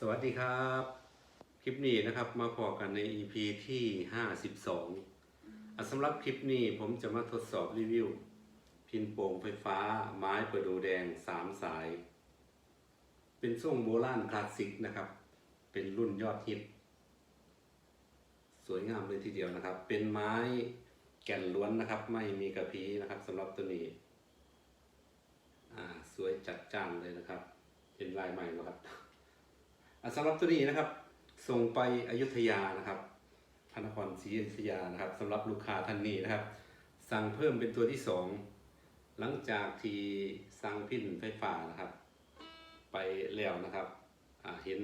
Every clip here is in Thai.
สวัสดีครับ คลิปนี้นะครับมาพอกันใน EP ที่ 52อะสำหรับคลิปนี้ผมจะมาทดสอบรีวิว พินโป่งไฟฟ้าไม้ประดูแดง 3 สาย เป็นทรงโบราณคลาสสิกนะครับ เป็นรุ่นยอดฮิต สวยงามเลยทีเดียวนะครับ เป็นไม้แก่นล้วนนะครับ ไม่มีกระพี้นะครับสำหรับตัวนี้อ่าสวยจัดจ้านเลยนะครับ เป็นลายใหม่นะครับ สำหรับตัวนี้นะครับส่งไปอยุธยานะครับพระนครศรีอยุธยานะครับสำหรับลูกค้าท่านนี้นะครับ สั่งเพิ่มเป็นตัวที่สองหลังจากที่สั่งพินไฟฟ้านะครับ ไปแล้วนะครับเห็น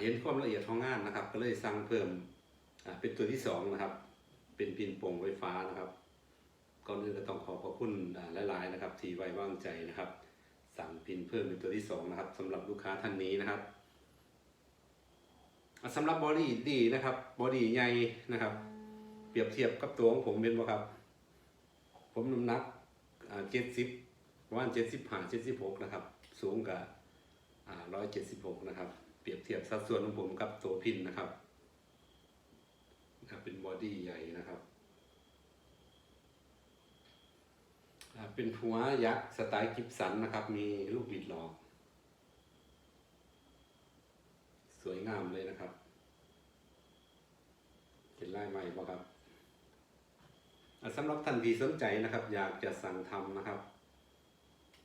เห็นความละเอียดของงานนะครับ ก็เลยสั่งเพิ่มเป็นตัวที่สองนะครับ เป็นพินโป่งไฟฟ้านะครับก่อนอื่นก็ต้องขอขอบคุณหลาย ๆ นะครับ ที่ไว้วางใจนะครับ สั่งพินเพิ่มเป็นตัวที่สองนะครับสำหรับลูกค้าท่านนี้นะครับสำหรับบอดี้ดีนะครับบอดี้ใหญ่นะครับ เปรียบเทียบกับตัวของผมเป็นบ่ครับ ผมน้ำหนักเจ็ดสิบประมาณเจ็ดสิบห้าเจ็ดสิบหกนะครับ สูงกับร้อยเจ็ดสิบหกนะครับ เปรียบเทียบสัดส่วนของผมกับตัวพินนะครับเป็นบอดี้ใหญ่นะครับ อ่า เป็นหัวยักษ์สไตล์กิบสันนะครับ มีลูกบิดหลอก สวยงามเลยนะครับเป็นลายใหม่บ่ครับสำหรับท่านที่สนใจนะครับ อยากจะสั่งทำนะครับ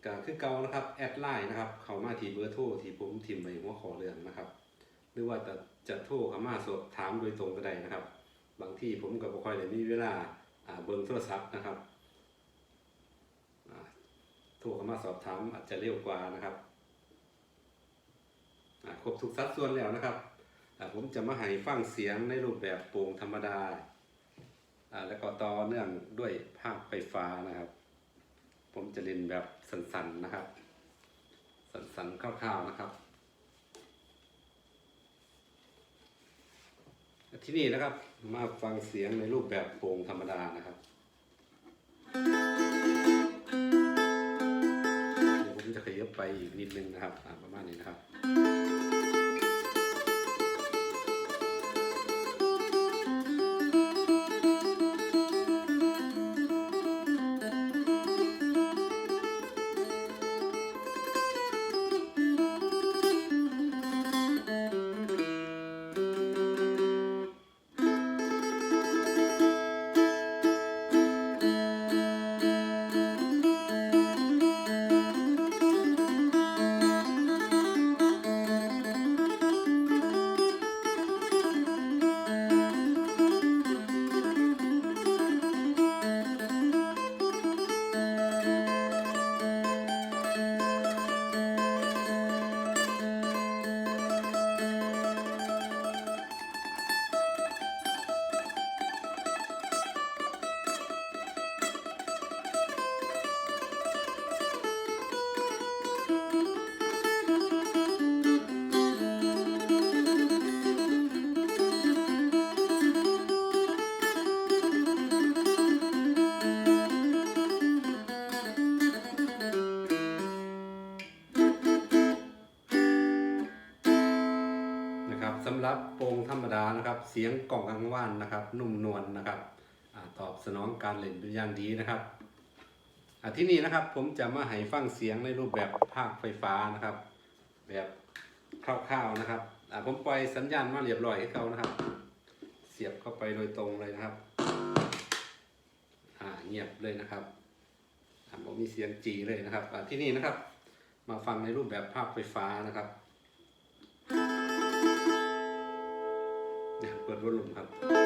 ก็คือเก่านะครับ แอดไลน์นะครับ เข้ามาที่เบอร์โทรที่ผมทิมไว้หัวขอเรื่องนะครับ หรือว่าจะจะโทรเข้ามาสอบถามโดยตรงก็ได้นะครับ บางที่ผมก็บ่ค่อยได้มีเวลาเบิ่งโทรศัพท์นะครับ โทรเข้ามาสอบถามอาจจะเร็วกว่านะครับครบทุกสัดส่วนแล้วนะครับ ผมจะมาให้ฟังเสียงในรูปแบบโปร่งธรรมดา แล้วก็ต่อเนื่องด้วยภาคไฟฟ้านะครับ ผมจะเล่นแบบสั้นๆนะครับ สั้นๆคร่าวๆนะครับ ที่นี่นะครับมาฟังเสียงในรูปแบบโปร่งธรรมดานะครับ อีกนิดนึงนะครับประมาณนี้นะครับ รับโปร่งธรรมดานะครับ เสียงกล่องกังวานนะครับ นุ่มนวลนะครับอตอบสนองการเล่นเป็นอย่างดีนะครับที่นี่นะครับผมจะมาให้ฟังเสียงในรูปแบบภาคไฟฟ้านะครับ แบบคร่าวๆนะครับผมปล่อยสัญญาณมาเรียบร้อยให้เขานะครับ เสียบเข้าไปโดยตรงเลยนะครับเงียบเลยนะครับอ่าผมมีเสียงจีเลยนะครับที่นี่นะครับ มาฟังในรูปแบบภาคไฟฟ้านะครับ เนี่ย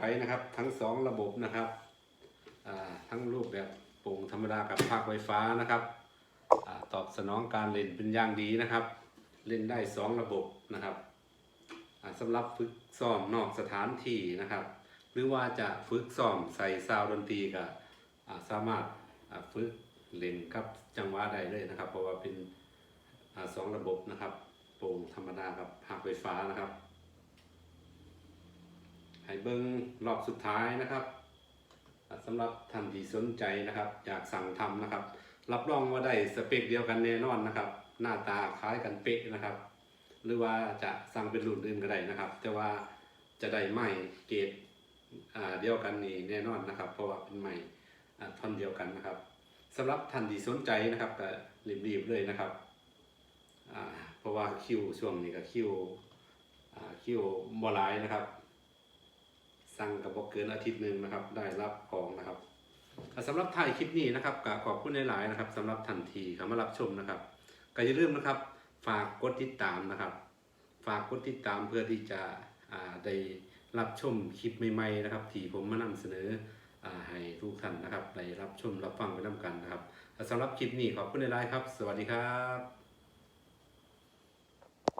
ไปนะครับ ทั้ง 2 ระบบนะครับทั้งรูปแบบโป่งธรรมดากับภาคไฟฟ้านะครับอตอบสนองการเล่นเป็นอย่างดีนะครับ เล่นได้ 2 ระบบนะครับสำหรับฝึกซ้อมนอกสถานที่นะครับ หรือว่าจะฝึกซ้อมใส่ซาวดนตรีก็สามารถฝึกเล่นครับจังหวะใดเลยนะครับ เพราะว่าเป็นสองระบบนะครับ โปร่งธรรมดากับภาคไฟฟ้านะครับ ให้เบิ้งรอบสุดท้ายนะครับอ่าสำหรับท่านที่สนใจนะครับ อยากสั่งทำนะครับ รับรองว่าได้สเปคเดียวกันแน่นอนนะครับ หน้าตาคล้ายกันเป๊ะนะครับ หรือว่าจะสั่งเป็นรุ่นอื่นก็ได้นะครับ แต่ว่าจะได้ไหม่เกรดเดียวกันนี่แน่นอนนะครับ เพราะว่าเป็นไหม่ท่อนเดียวกันนะครับสำหรับท่านที่สนใจนะครับก็รีบๆเลยนะครับเพราะว่าคิวช่วงนี้ก็คิวคิวบอลายนะครับ สั่งกับบอกเกินอาทิตย์หนึ่งนะครับ ได้รับของนะครับอ่าสำหรับถ่ายคลิปนี้นะครับก็ขอบคุณหลายๆนะครับสำหรับทันทีเข้ามารับชมนะครับก็อย่าลืมนะครับ ฝากกดติดตามนะครับ ฝากกดติดตามเพื่อที่จะได้รับชมคลิปใหม่ๆนะครับ ที่ผมมานำเสนออให้ทุกท่านนะครับได้รับชมรับฟังไปน้ำกันนะครับอ่าสำหรับคลิปนี้ขอบคุณหลายๆครับ สวัสดีครับ